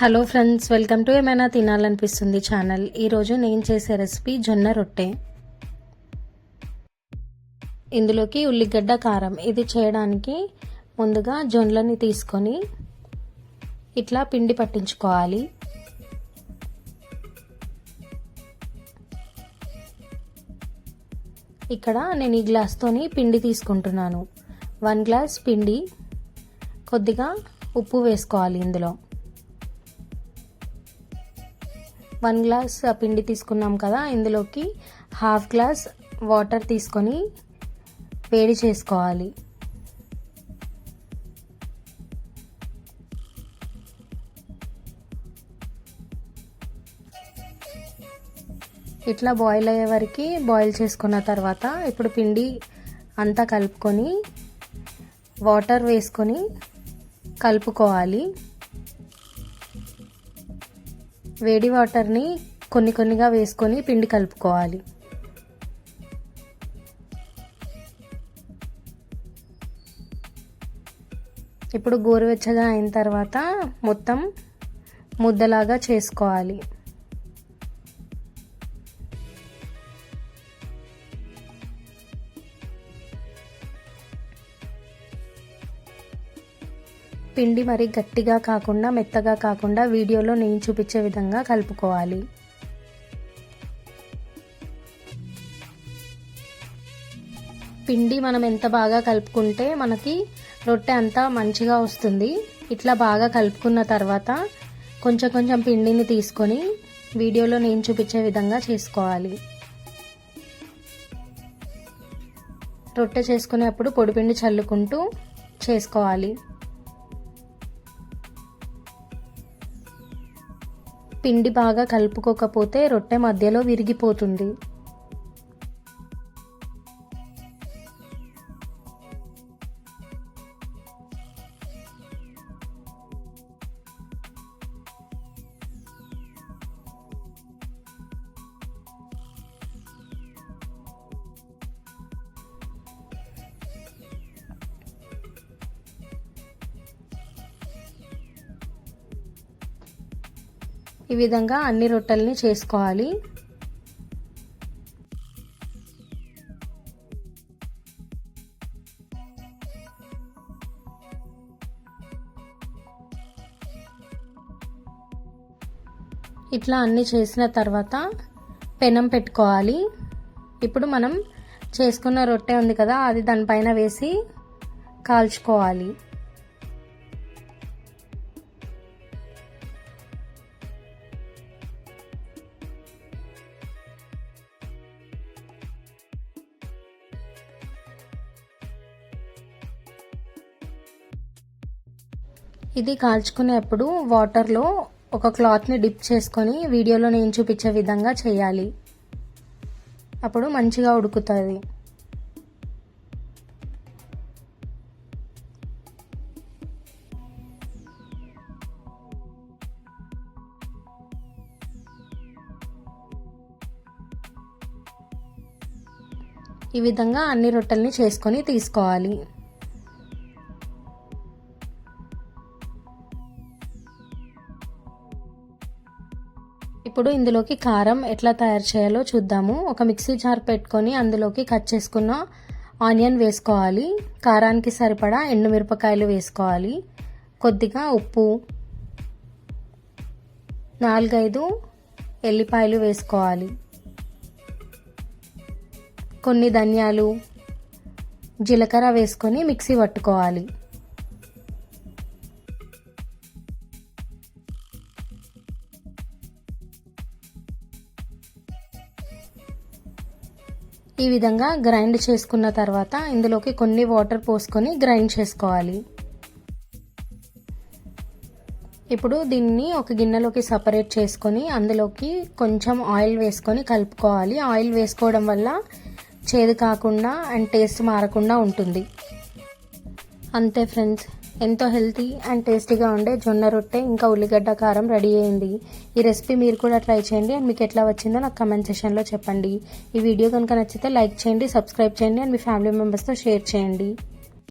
Hello friends welcome to ఏమైనా తినాలనిపిస్తుంది channel ఈరోజు నేను చేసే రెసిపీ జొన్న రొట్టె. ఇందులోకి ఉల్లిగడ్డ కారం. ఇది చేయడానికి ముందుగా జొన్నలని తీసుకొని ఇట్లా పిండి పట్టించుకోవాలి. ఇక్కడ నేను ఈ గ్లాస్తోని పిండి తీసుకుంటున్నాను. వన్ గ్లాస్ పిండి. కొద్దిగా ఉప్పు వేసుకోవాలి ఇందులో. వన్ గ్లాస్ పిండి తీసుకున్నాం కదా ఇందులోకి హాఫ్ గ్లాస్ వాటర్ తీసుకొని వేడి చేసుకోవాలి. ఇట్లా బాయిల్ అయ్యే వరకు బాయిల్ చేసుకున్న తర్వాత ఇప్పుడు పిండి అంతా కలుపుకొని వాటర్ వేసుకొని కలుపుకోవాలి. వేడి వాటర్ని కొన్ని కొన్నిగా వేసుకొని పిండి కలుపుకోవాలి. ఇప్పుడు గోరువెచ్చగా అయిన తర్వాత మొత్తం ముద్దలాగా చేసుకోవాలి. పిండి మరి గట్టిగా కాకుండా మెత్తగా కాకుండా వీడియోలో నేను చూపించే విధంగా కలుపుకోవాలి. పిండి మనం ఎంత బాగా కలుపుకుంటే మనకి రొట్టె అంతా మంచిగా వస్తుంది. ఇట్లా బాగా కలుపుకున్న తర్వాత కొంచెం కొంచెం పిండిని తీసుకొని వీడియోలో నేను చూపించే విధంగా చేసుకోవాలి. రొట్టె చేసుకునేప్పుడు పొడిపిండి చల్లుకుంటూ చేసుకోవాలి. పిండి బాగా కలుపుకోకపోతే రొట్టె మధ్యలో విరిగిపోతుంది. ఈ విధంగా అన్ని రొట్టెల్ని చేసుకోవాలి. ఇట్లా అన్ని చేసిన తర్వాత పెనం పెట్టుకోవాలి. ఇప్పుడు మనం చేసుకున్న రొట్టె ఉంది కదా అది దానిపైన వేసి కాల్చుకోవాలి. ఇది కాల్చుకునేప్పుడు వాటర్లో ఒక క్లాత్ని డిప్ చేసుకొని వీడియోలో నేను చూపించే విధంగా చేయాలి. అప్పుడు మంచిగా ఉడుకుతుంది. ఈ విధంగా అన్ని రొట్టెల్ని చేసుకొని తీసుకోవాలి. ఇప్పుడు ఇందులోకి కారం ఎట్లా తయారు చేయాలో చూద్దాము. ఒక మిక్సీ జార్ పెట్టుకొని అందులోకి కట్ చేసుకున్న ఆనియన్ వేసుకోవాలి. కారానికి సరిపడా ఎండుమిరపకాయలు వేసుకోవాలి. కొద్దిగా ఉప్పు నాలుగైదు ఎల్లిపాయలు వేసుకోవాలి. కొన్ని ధనియాలు జీలకర్ర వేసుకొని మిక్సీ పట్టుకోవాలి. ఈ విధంగా గ్రైండ్ చేసుకున్న తర్వాత ఇందులోకి కొన్ని వాటర్ పోసుకొని గ్రైండ్ చేసుకోవాలి. ఇప్పుడు దీన్ని ఒక గిన్నెలోకి సపరేట్ చేసుకొని అందులోకి కొంచెం ఆయిల్ వేసుకొని కలుపుకోవాలి. ఆయిల్ వేసుకోవడం వల్ల చేదు కాకుండా అండ్ టేస్ట్ మారకుండా ఉంటుంది. అంతే ఫ్రెండ్స్ ఎంతో హెల్తీ అండ్ టేస్టీగా ఉండే జొన్న రొట్టె ఇంకా ఉల్లిగడ్డ కారం రెడీ అయింది ఈ రెసిపీ మీరు కూడా ట్రై చేయండి అండ్ మీకు ఎట్లా వచ్చిందో నాకు కమెంట్ సెషన్లో చెప్పండి. ఈ వీడియో కనుక నచ్చితే లైక్ చేయండి సబ్స్క్రైబ్ చేయండి అండ్ మీ ఫ్యామిలీ మెంబర్స్తో షేర్ చేయండి.